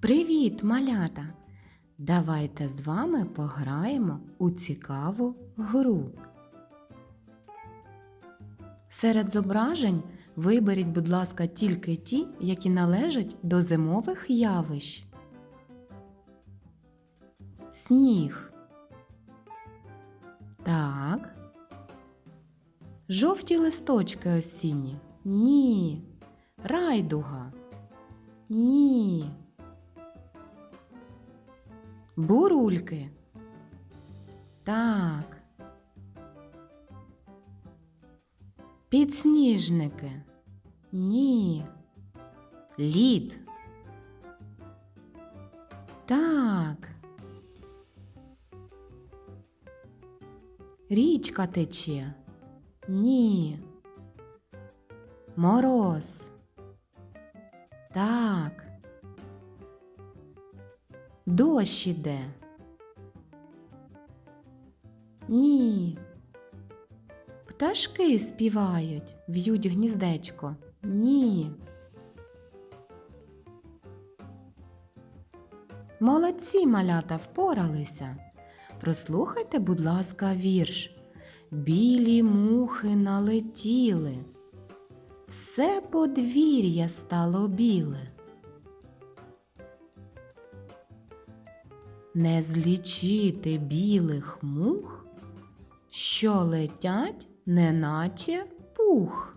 Привіт, малята! Давайте з вами пограємо у цікаву гру. Серед зображень виберіть, будь ласка, тільки ті, які належать до зимових явищ. Сніг. Так. Жовті листочки осінні. Ні. Райдуга. Ні. Бурульки. Так. Підсніжники. Ні. Лід. Так. Річка тече. Ні. Мороз. Так. Дощ іде. Ні. Пташки співають, в'ють гніздечко. Ні. Молодці малята впоралися. Прослухайте, будь ласка, вірш. Білі мухи налетіли. Все подвір'я стало біле. Не злічити білих мух, що летять, неначе пух.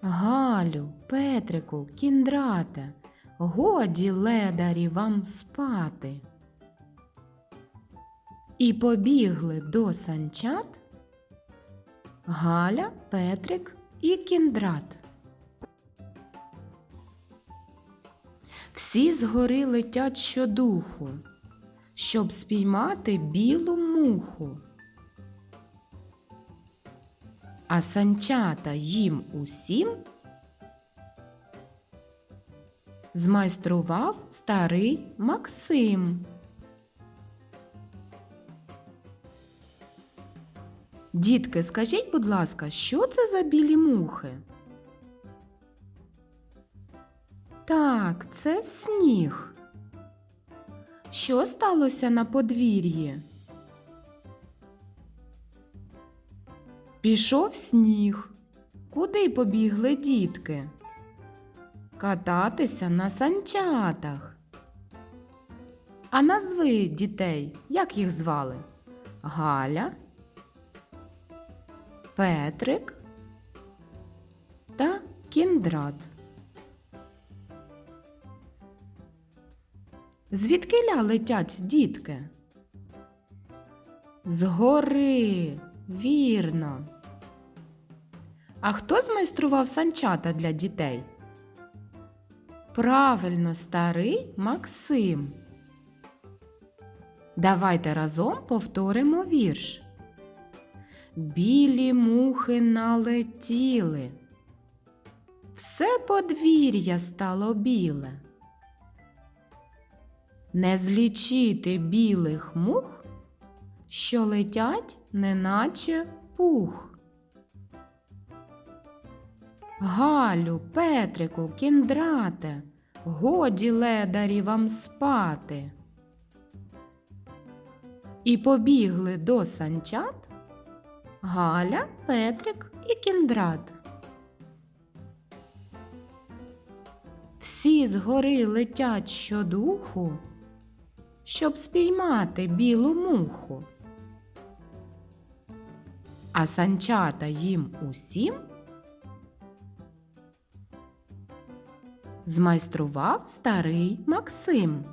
Галю, Петрику, кіндрате, годі ледарі вам спати. І побігли до санчат Галя, Петрик і кіндрат. Всі згори летять щодуху, щоб спіймати білу муху. А санчата їм усім змайстрував старий Максим. Дітки, скажіть, будь ласка, що це за білі мухи? Так, це сніг. Що сталося на подвір'ї? Пішов сніг. Куди побігли дітки? Кататися на санчатах. А назви дітей, як їх звали? Галя, Петрик та Кіндрат. Звідкиля летять дітки? Згори, вірно. А хто змайстрував санчата для дітей? Правильно, старий Максим. Давайте разом повторимо вірш. Білі мухи налетіли. Все подвір'я стало біле. Не злічити білих мух, що летять, неначе пух. Галю, Петрику, кіндрате, годі ледарі вам спати. І побігли до санчат Галя, Петрик і кіндрат. Всі згори летять щодуху, щоб спіймати білу муху. А санчата їм усім змайстрував старий Максим.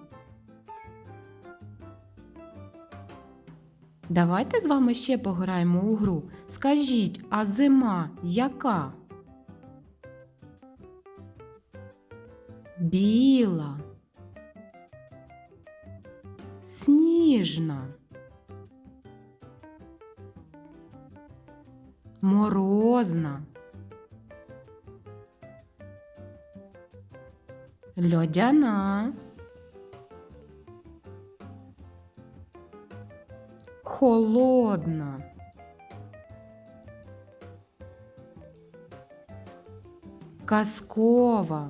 Давайте з вами ще пограємо у гру. Скажіть, а зима яка? Біла, сніжна, морозна, льодяна, холодна. Казкова.